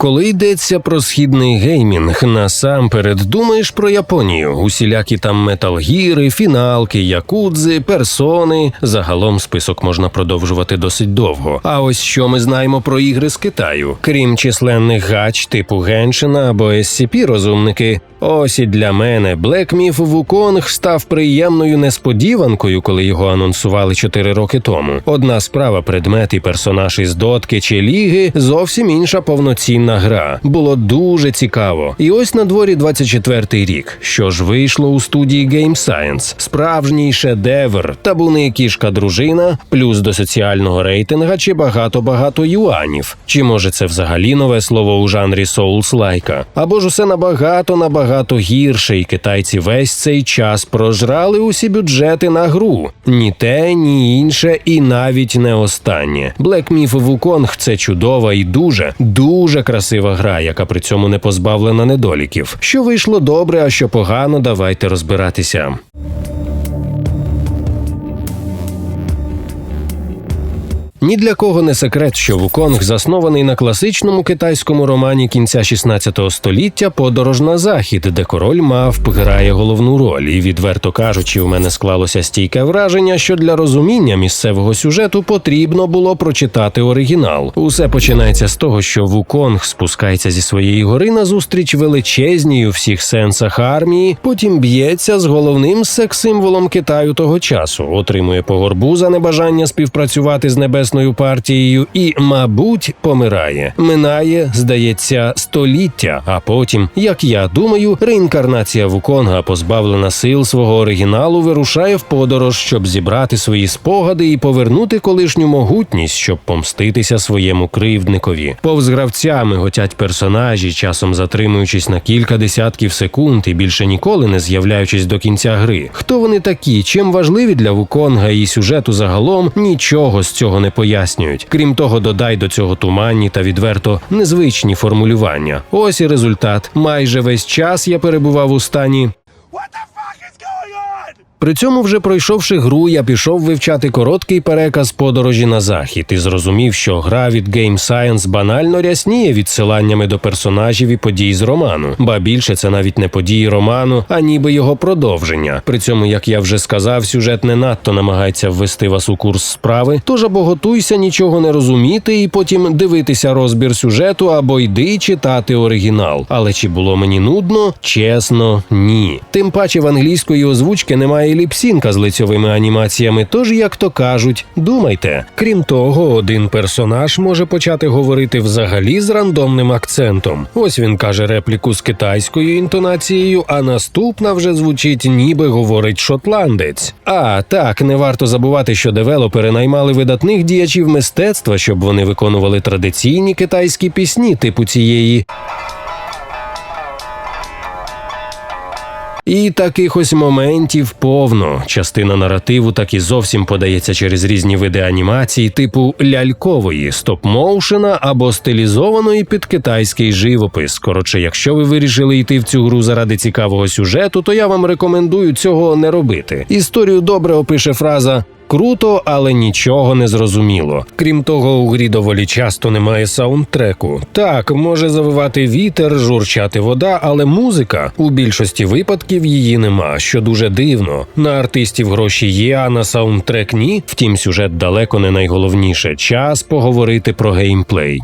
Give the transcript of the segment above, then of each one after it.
Коли йдеться про східний геймінг, насамперед думаєш про Японію, усілякі там металгіри, фіналки, якудзи, персони. Загалом список можна продовжувати досить довго. А ось що ми знаємо про ігри з Китаю, крім численних гач типу Геншина або SCP розумники. Ось і для мене Black Myth Wukong став приємною несподіванкою, коли його анонсували 4 роки тому. Одна справа предмет і персонаж із дотки чи ліги, зовсім інша повноцінна гра. Було дуже цікаво. І ось на дворі 24-й рік. Що ж вийшло у студії Game Science? Справжній шедевр, табуни кішка дружина, плюс до соціального рейтинга чи багато-багато юанів. Чи може це взагалі нове слово у жанрі Souls-лайка? Або ж усе набагато набагато гірше, і китайці весь цей час прожрали усі бюджети на гру. Ні те, ні інше, і навіть не останнє. Black Myth Wukong – це чудова і дуже, дуже красива гра, яка при цьому не позбавлена недоліків. Що вийшло добре, а що погано, давайте розбиратися. Ні для кого не секрет, що Вуконг заснований на класичному китайському романі кінця 16 століття Подорож на захід, де король мавп грає головну роль. І відверто кажучи, у мене склалося стійке враження, що для розуміння місцевого сюжету потрібно було прочитати оригінал. Усе починається з того, що Вуконг спускається зі своєї гори назустріч величезній у всіх сенсах армії, потім б'ється з головним секс-символом Китаю того часу, отримує по горбу за небажання співпрацювати з небесною партією і, мабуть, помирає. Минає, здається, століття. А потім, як я думаю, реінкарнація Вуконга, позбавлена сил свого оригіналу, вирушає в подорож, щоб зібрати свої спогади і повернути колишню могутність, щоб помститися своєму кривдникові. Повз гравця миготять персонажі, часом затримуючись на кілька десятків секунд і більше ніколи не з'являючись до кінця гри. Хто вони такі? Чим важливі для Вуконга і сюжету загалом? Нічого з цього не пояснюють. Крім того, додай до цього туманні та відверто незвичні формулювання. Ось і результат. Майже весь час я перебував у стані. При цьому, вже пройшовши гру, я пішов вивчати короткий переказ подорожі на захід і зрозумів, що гра від Game Science банально рясніє відсиланнями до персонажів і подій з роману. Ба більше це навіть не події роману, а ніби його продовження. При цьому, як я вже сказав, сюжет не надто намагається ввести вас у курс справи. Тож або готуйся нічого не розуміти і потім дивитися розбір сюжету, або йди читати оригінал. Але чи було мені нудно? Чесно, ні. Тим паче в англійської озвучки немає ліпсінка з лицьовими анімаціями. Тож, як то кажуть, думайте. Крім того, один персонаж може почати говорити взагалі з рандомним акцентом. Ось він каже репліку з китайською інтонацією, а наступна вже звучить, ніби говорить шотландець. А так не варто забувати, що девелопери наймали видатних діячів мистецтва, щоб вони виконували традиційні китайські пісні, типу цієї. І таких ось моментів повно. Частина наративу так і зовсім подається через різні види анімації, типу лялькової, стоп-моушена або стилізованої під китайський живопис. Коротше, якщо ви вирішили йти в цю гру заради цікавого сюжету, то я вам рекомендую цього не робити. Історію добре опише фраза. Круто, але нічого не зрозуміло. Крім того, у грі доволі часто немає саундтреку. Так, може завивати вітер, журчати вода, але музика у більшості випадків її нема, що дуже дивно. На артистів гроші є, а на саундтрек ні. Втім, сюжет далеко не найголовніше. Час поговорити про геймплей.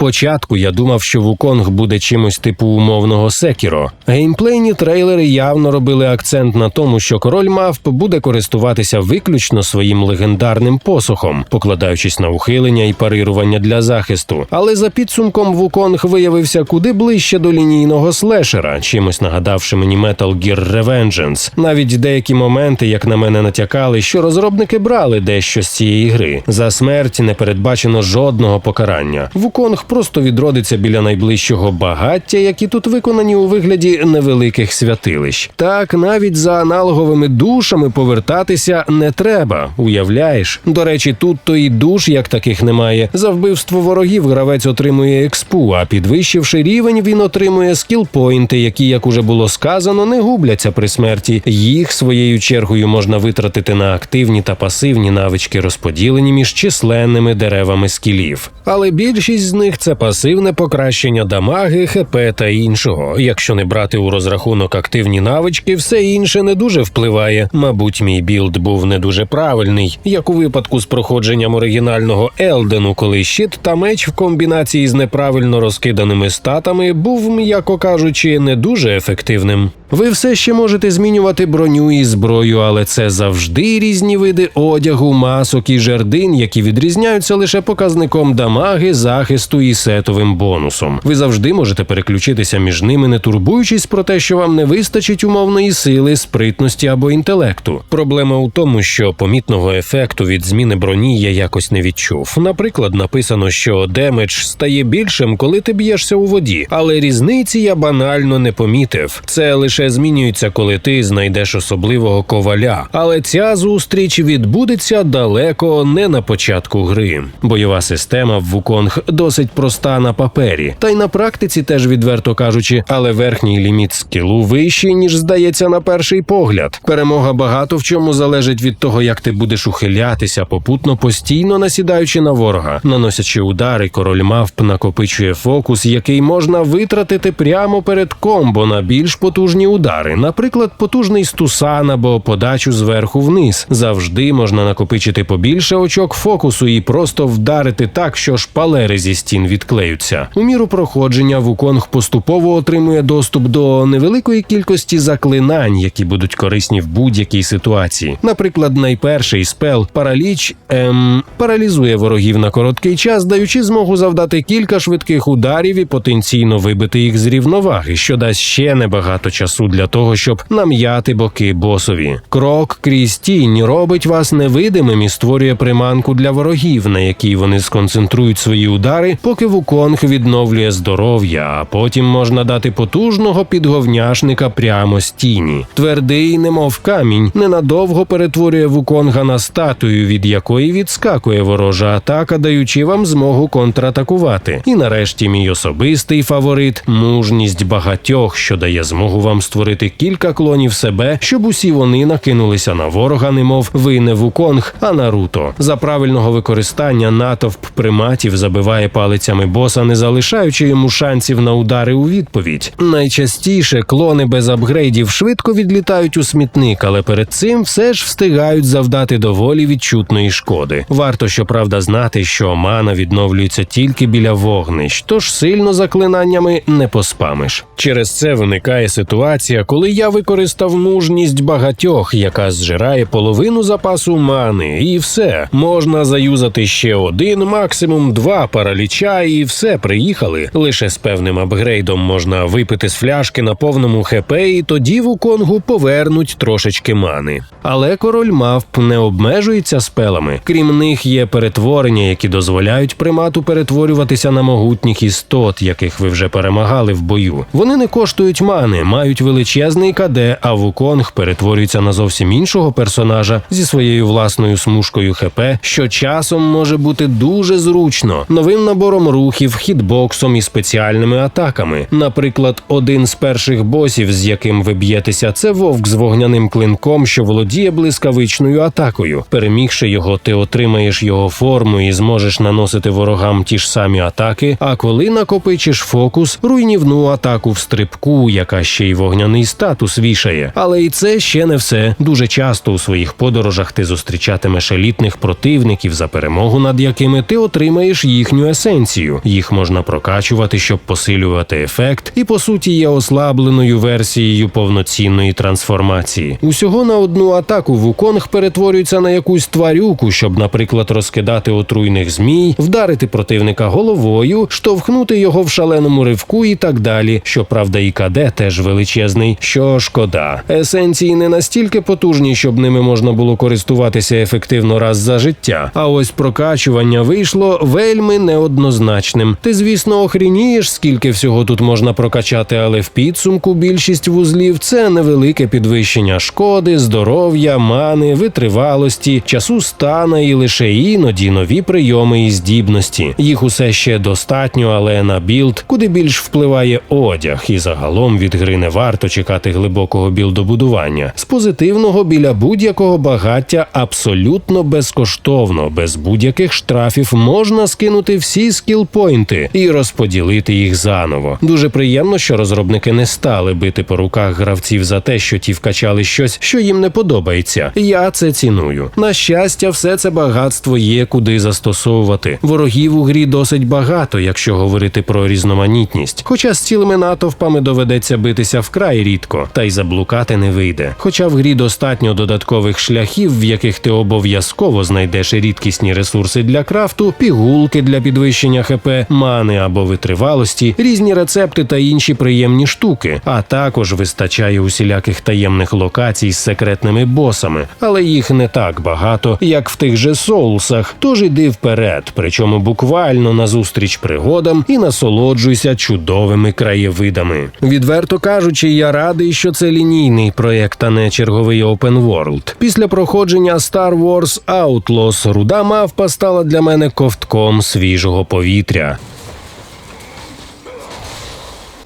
Спочатку я думав, що Вуконг буде чимось типу умовного секіро. Геймплейні трейлери явно робили акцент на тому, що король мавп буде користуватися виключно своїм легендарним посохом, покладаючись на ухилення і парирування для захисту. Але за підсумком Вуконг виявився куди ближче до лінійного слешера, чимось нагадавши мені Metal Gear Revengeance. Навіть деякі моменти, як на мене, натякали, що розробники брали дещо з цієї гри. За смерть не передбачено жодного покарання. Вуконг просто відродиться біля найближчого багаття, які тут виконані у вигляді невеликих святилищ. Так навіть за аналоговими душами повертатися не треба. Уявляєш? До речі, тут то і душ як таких немає. За вбивство ворогів гравець отримує експу, а підвищивши рівень, він отримує скілпойнти, які, як уже було сказано, не губляться при смерті. Їх своєю чергою можна витратити на активні та пасивні навички, розподілені між численними деревами скілів. Але більшість з них це пасивне покращення дамаги, ХП та іншого. Якщо не брати у розрахунок активні навички, все інше не дуже впливає. Мабуть, мій білд був не дуже правильний, як у випадку з проходженням оригінального Елдену, коли щит та меч в комбінації з неправильно розкиданими статами був, м'яко кажучи, не дуже ефективним. Ви все ще можете змінювати броню і зброю, але це завжди різні види одягу, масок і жердин, які відрізняються лише показником дамаги, захисту і сетовим бонусом. Ви завжди можете переключитися між ними, не турбуючись про те, що вам не вистачить умовної сили, спритності або інтелекту. Проблема у тому, що помітного ефекту від зміни броні я якось не відчув. Наприклад, написано, що демедж стає більшим, коли ти б'єшся у воді, але різниці я банально не помітив. Це лише змінюється, коли ти знайдеш особливого коваля. Але ця зустріч відбудеться далеко не на початку гри. Бойова система в Вуконг досить проста на папері, та й на практиці теж відверто кажучи, але верхній ліміт скілу вищий, ніж здається на перший погляд. Перемога багато в чому залежить від того, як ти будеш ухилятися, попутно постійно насідаючи на ворога, наносячи удари, король мавп накопичує фокус, який можна витратити прямо перед комбо на більш потужні удари, наприклад, потужний стусан або подачу зверху вниз. Завжди можна накопичити побільше очок фокусу і просто вдарити так, що шпалери зі стін відклеються. У міру проходження Вуконг поступово отримує доступ до невеликої кількості заклинань, які будуть корисні в будь-якій ситуації. Наприклад, найперший спел параліч ем, паралізує ворогів на короткий час, даючи змогу завдати кілька швидких ударів і потенційно вибити їх з рівноваги, що дасть ще небагато часу для того, щоб нам'яти боки босові. Крок крізь тінь робить вас невидимим і створює приманку для ворогів, на якій вони сконцентрують свої удари, поки Вуконг відновлює здоров'я, а потім можна дати потужного підговняшника прямо з тіні. Твердий, немов камінь, ненадовго перетворює Вуконга на статую, від якої відскакує ворожа атака, даючи вам змогу контратакувати. І нарешті мій особистий фаворит мужність багатьох, що дає змогу вам створити кілька клонів себе, щоб усі вони накинулися на ворога, немов ви не Вуконг, а Наруто. За правильного використання натовп приматів забиває палицями боса, не залишаючи йому шансів на удари у відповідь. Найчастіше клони без апгрейдів швидко відлітають у смітник, але перед цим все ж встигають завдати доволі відчутної шкоди. Варто щоправда знати, що мана відновлюється тільки біля вогнищ, тож сильно заклинаннями не поспамиш. Через це виникає ситуація, коли я використав мужність багатьох, яка зжирає половину запасу мани, і все можна заюзати ще один, максимум два параліча, і все приїхали. Лише з певним апгрейдом можна випити з фляшки на повному хп, і тоді Вуконгу повернуть трошечки мани. Але король мавп не обмежується спелами. Крім них є перетворення, які дозволяють примату перетворюватися на могутніх істот, яких ви вже перемагали в бою. Вони не коштують мани, мають величезний КД, а Вуконг перетворюється на зовсім іншого персонажа зі своєю власною смужкою ХП, що часом може бути дуже зручно, новим набором рухів, хітбоксом і спеціальними атаками. Наприклад, один з перших босів, з яким ви б'єтеся, це вовк з вогняним клинком, що володіє блискавичною атакою. Перемігши його, ти отримаєш його форму і зможеш наносити ворогам ті ж самі атаки. А коли накопичиш фокус, руйнівну атаку в стрибку, яка ще й вогняний статус вішає. Але і це ще не все. Дуже часто у своїх подорожах ти зустрічатимеш елітних противників, за перемогу над якими ти отримаєш їхню есенцію. Їх можна прокачувати, щоб посилювати ефект, і по суті є ослабленою версією повноцінної трансформації. Усього на одну атаку Вуконг перетворюється на якусь тварюку, щоб, наприклад, розкидати отруйних змій, вдарити противника головою, штовхнути його в шаленому ривку і так далі. Щоправда, і КД теж величезний. Величезний, що шкода. Есенції не настільки потужні, щоб ними можна було користуватися ефективно раз за життя. А ось прокачування вийшло вельми неоднозначним. Ти, звісно, охрінієш, скільки всього тут можна прокачати, але в підсумку більшість вузлів це невелике підвищення шкоди, здоров'я, мани, витривалості, часу стана і лише іноді нові прийоми і здібності. Їх усе ще достатньо, але на білд куди більш впливає одяг, і загалом від гри не варто чекати глибокого білдобудування. З позитивного біля будь-якого багаття абсолютно безкоштовно, без будь-яких штрафів можна скинути всі скілпойнти і розподілити їх заново. Дуже приємно, що розробники не стали бити по руках гравців за те, що ті вкачали щось, що їм не подобається. Я це ціную. На щастя, все це багатство є куди застосовувати. Ворогів у грі досить багато, якщо говорити про різноманітність. Хоча з цілими натовпами доведеться битися вкрай рідко, та й заблукати не вийде. Хоча в грі достатньо додаткових шляхів, в яких ти обов'язково знайдеш рідкісні ресурси для крафту, пігулки для підвищення ХП, мани або витривалості, різні рецепти та інші приємні штуки. А також вистачає усіляких таємних локацій з секретними босами, але їх не так багато, як в тих же соусах. Тож іди вперед, причому буквально назустріч пригодам і насолоджуйся чудовими краєвидами. Відверто кажучи, я радий, що це лінійний проєкт, а не черговий open world. Після проходження Star Wars Outlaws руда мавпа стала для мене ковтком свіжого повітря.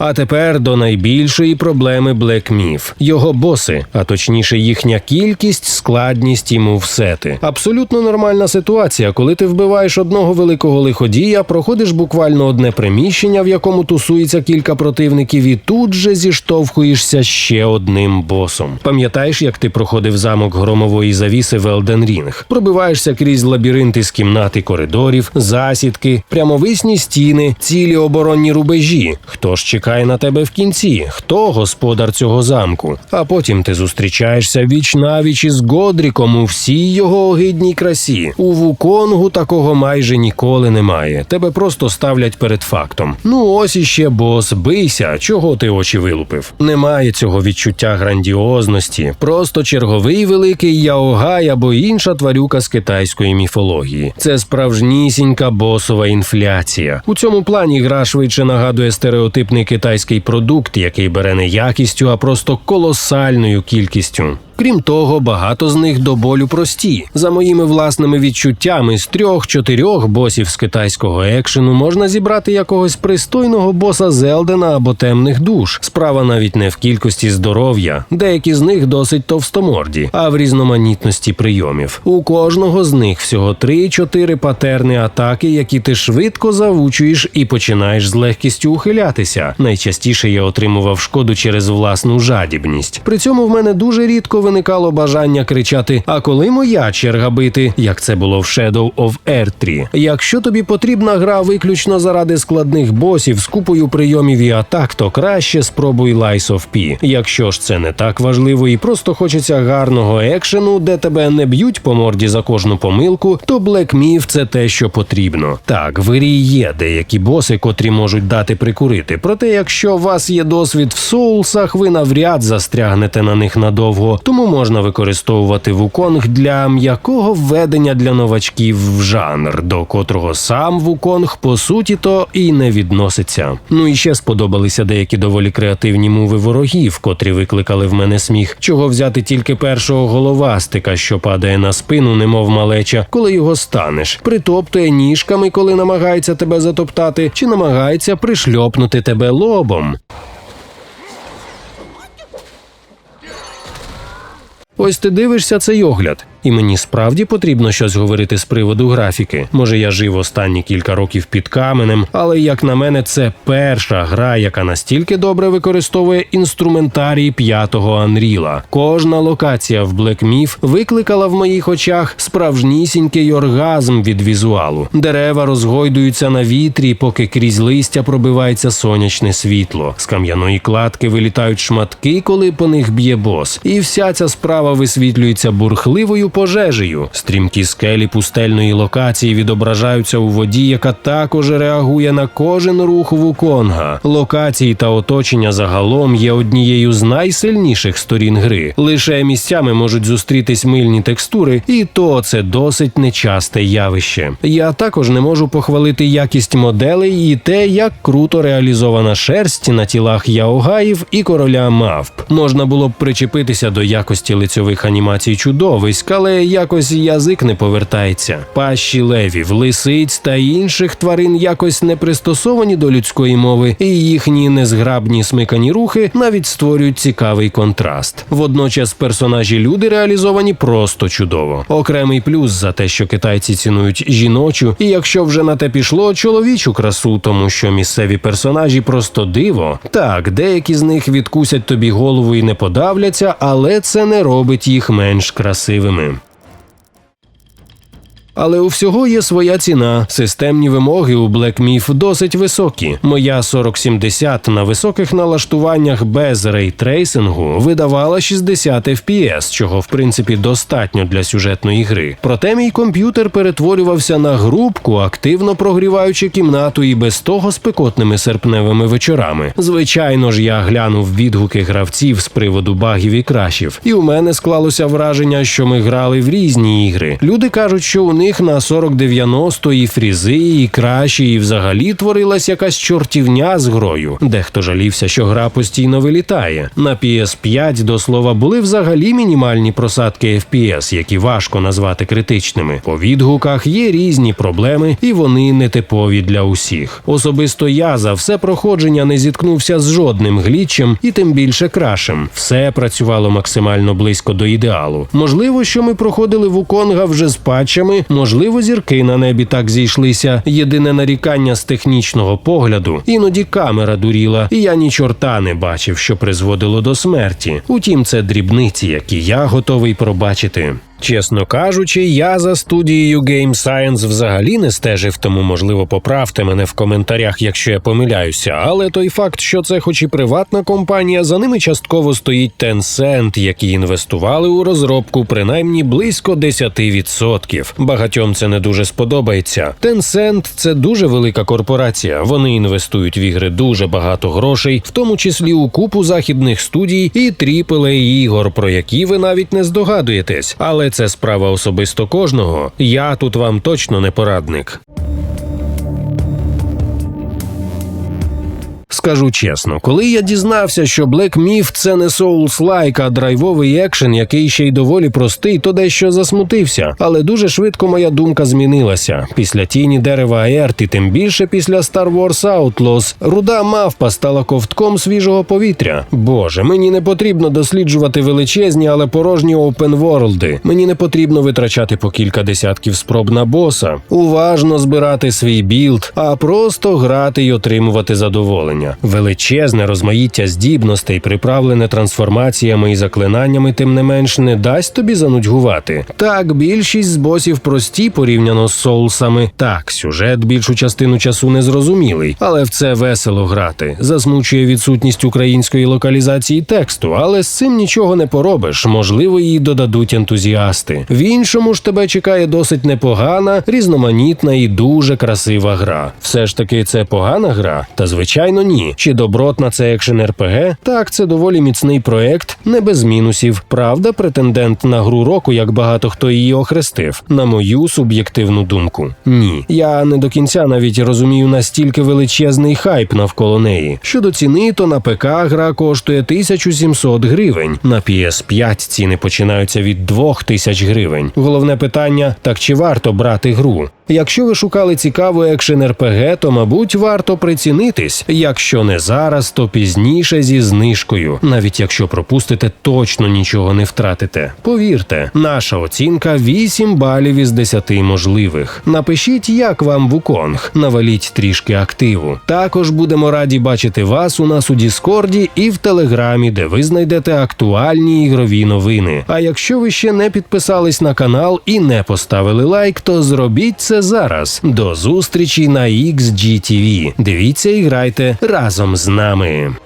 А тепер до найбільшої проблеми Black Myth. його боси, а точніше їхня кількість, складність і мувсети. Абсолютно нормальна ситуація, коли ти вбиваєш одного великого лиходія, проходиш буквально одне приміщення, в якому тусується кілька противників, і тут же зіштовхуєшся ще одним босом. Пам'ятаєш, як ти проходив замок громової завіси в Elden Ring? Пробиваєшся крізь лабіринти з кімнат і коридорів, засідки, прямовисні стіни, цілі оборонні рубежі. Хто ж чекає на тебе в кінці? Хто господар цього замку? А потім ти зустрічаєшся віч навіч із Годріком у всій його огидній красі. У Вуконгу такого майже ніколи немає. Тебе просто ставлять перед фактом. Ну ось іще бос, бийся, чого ти очі вилупив? Немає цього відчуття грандіозності, просто черговий великий яогай або інша тварюка з китайської міфології. Це справжнісінька босова інфляція. У цьому плані гра швидше нагадує стереотипний китайський продукт, який бере не якістю, а просто колосальною кількістю. Крім того, багато з них до болю прості. За моїми власними відчуттями, з трьох-чотирьох босів з китайського екшену можна зібрати якогось пристойного боса Зелдена або темних душ. Справа навіть не в кількості здоров'я, деякі з них досить товстоморді, а в різноманітності прийомів. У кожного з них всього 3-4 патерни атаки, які ти швидко завучуєш і починаєш з легкістю ухилятися. Найчастіше я отримував шкоду через власну жадібність. При цьому в мене дуже рідко виникало бажання кричати: А коли моя черга бити, як це було в Shadow of Erdtree? Якщо тобі потрібна гра виключно заради складних босів з купою прийомів і атак, то краще спробуй Lies of P. Якщо ж це не так важливо і просто хочеться гарного екшену, де тебе не б'ють по морді за кожну помилку, то Black Myth – це те, що потрібно. Так, в грі є деякі боси, котрі можуть дати прикурити. Проте, якщо у вас є досвід в соулсах, ви навряд застрягнете на них надовго. Тому можна використовувати вуконг для м'якого введення для новачків в жанр, до котрого сам вуконг по суті то і не відноситься. Ну і ще сподобалися деякі доволі креативні мови ворогів, котрі викликали в мене сміх. Чого взяти тільки першого головастика, що падає на спину, немов малеча, коли його станеш, притоптує ніжками, коли намагається тебе затоптати, чи намагається пришльопнути тебе лобом. Ось ти дивишся цей огляд, і мені справді потрібно щось говорити з приводу графіки. Може, я жив останні кілька років під каменем, але як на мене, це перша гра, яка настільки добре використовує інструментарій п'ятого Анріла. Кожна локація в Black Myth викликала в моїх очах справжнісінький оргазм від візуалу. Дерева розгойдуються на вітрі, поки крізь листя пробивається сонячне світло. З кам'яної кладки вилітають шматки, коли по них б'є бос. І вся ця справа висвітлюється бурхливою пожежею. Стрімкі скелі пустельної локації відображаються у воді, яка також реагує на кожен рух Вуконга. Локації та оточення загалом є однією з найсильніших сторін гри. Лише місцями можуть зустрітись мильні текстури, і то це досить нечасте явище. Я також не можу похвалити якість моделей і те, як круто реалізована шерсть на тілах яогаїв і короля мавп. Можна було б причепитися до якості лицьових анімацій чудовиськ, але якось язик не повертається. Пащі левів, лисиць та інших тварин якось не пристосовані до людської мови, і їхні незграбні смикані рухи навіть створюють цікавий контраст. Водночас персонажі люди реалізовані просто чудово. Окремий плюс за те, що китайці цінують жіночу, і якщо вже на те пішло, чоловічу красу, тому що місцеві персонажі просто диво. Так, деякі з них відкусять тобі голову і не подавляться, але це не робить їх менш красивими. Але у всього є своя ціна. Системні вимоги у Black Myth досить високі. Моя 4070 на високих налаштуваннях без рейтрейсингу видавала 60 FPS, чого в принципі достатньо для сюжетної гри. Проте мій комп'ютер перетворювався на грубку, активно прогріваючи кімнату і без того спекотними серпневими вечорами. Звичайно ж, я глянув відгуки гравців з приводу багів і крашів, і у мене склалося враження, що ми грали в різні ігри. Люди кажуть, що у них на 4090 і фрізи, і краші, і взагалі творилась якась чортівня з грою. Дехто жалівся, що гра постійно вилітає. На PS5, до слова, були взагалі мінімальні просадки FPS, які важко назвати критичними. По відгуках є різні проблеми, і вони не типові для усіх. Особисто я за все проходження не зіткнувся з жодним глічем і тим більше крашем. Все працювало максимально близько до ідеалу. Можливо, що ми проходили в Уконга вже з патчами, можливо, зірки на небі так зійшлися. Єдине нарікання з технічного погляду. Іноді камера дуріла, і я ні чорта не бачив, що призводило до смерті. Утім, це дрібниці, які я готовий пробачити. Чесно кажучи, я за студією Game Science взагалі не стежив, тому можливо поправте мене в коментарях, якщо я помиляюся. Але той факт, що це, хоч і приватна компанія, за ними частково стоїть Tencent, які інвестували у розробку принаймні близько 10%. Багатьом це не дуже сподобається. Tencent – це дуже велика корпорація. Вони інвестують в ігри дуже багато грошей, в тому числі у купу західних студій і тріплей ігор, про які ви навіть не здогадуєтесь. Але це справа особисто кожного. Я тут вам точно не порадник. Скажу чесно, коли я дізнався, що Black Myth – це не Souls-like, а драйвовий екшен, який ще й доволі простий, то дещо засмутився. Але дуже швидко моя думка змінилася. Після тіні дерева Аерт і тим більше після Star Wars Outlaws, руда мавпа стала ковтком свіжого повітря. Боже, мені не потрібно досліджувати величезні, але порожні опенворлди. Мені не потрібно витрачати по кілька десятків спроб на боса, уважно збирати свій білд, а просто грати й отримувати задоволення. Величезне розмаїття здібностей, приправлене трансформаціями і заклинаннями, тим не менш не дасть тобі занудьгувати. Так, більшість з босів прості порівняно з соусами. Так, сюжет більшу частину часу незрозумілий, але в це весело грати. Засмучує відсутність української локалізації тексту, але з цим нічого не поробиш. Можливо, її додадуть ентузіасти. В іншому ж тебе чекає досить непогана, різноманітна і дуже красива гра. Все ж таки, це погана гра? Та звичайно, ні. Чи добротна це екшен РПГ? Так, це доволі міцний проект, не без мінусів. Правда, претендент на гру року, як багато хто її охрестив. На мою суб'єктивну думку. Ні. Я не до кінця навіть розумію настільки величезний хайп навколо неї. Щодо ціни, то на ПК гра коштує 1700 гривень. На PS5 ціни починаються від 2000 гривень. Головне питання: так чи варто брати гру? Якщо ви шукали цікаву екшен РПГ, то мабуть варто прицінитись. Якщо не зараз, то пізніше зі знижкою. Навіть якщо пропустите, точно нічого не втратите. Повірте, наша оцінка 8 балів із 10 можливих. Напишіть, як вам Вуконг, наваліть трішки активу. Також будемо раді бачити вас у нас у Діскорді і в Телеграмі, де ви знайдете актуальні ігрові новини. А якщо ви ще не підписались на канал і не поставили лайк, то зробіть це зараз. До зустрічі на XGTV. Дивіться і грайте разом з нами.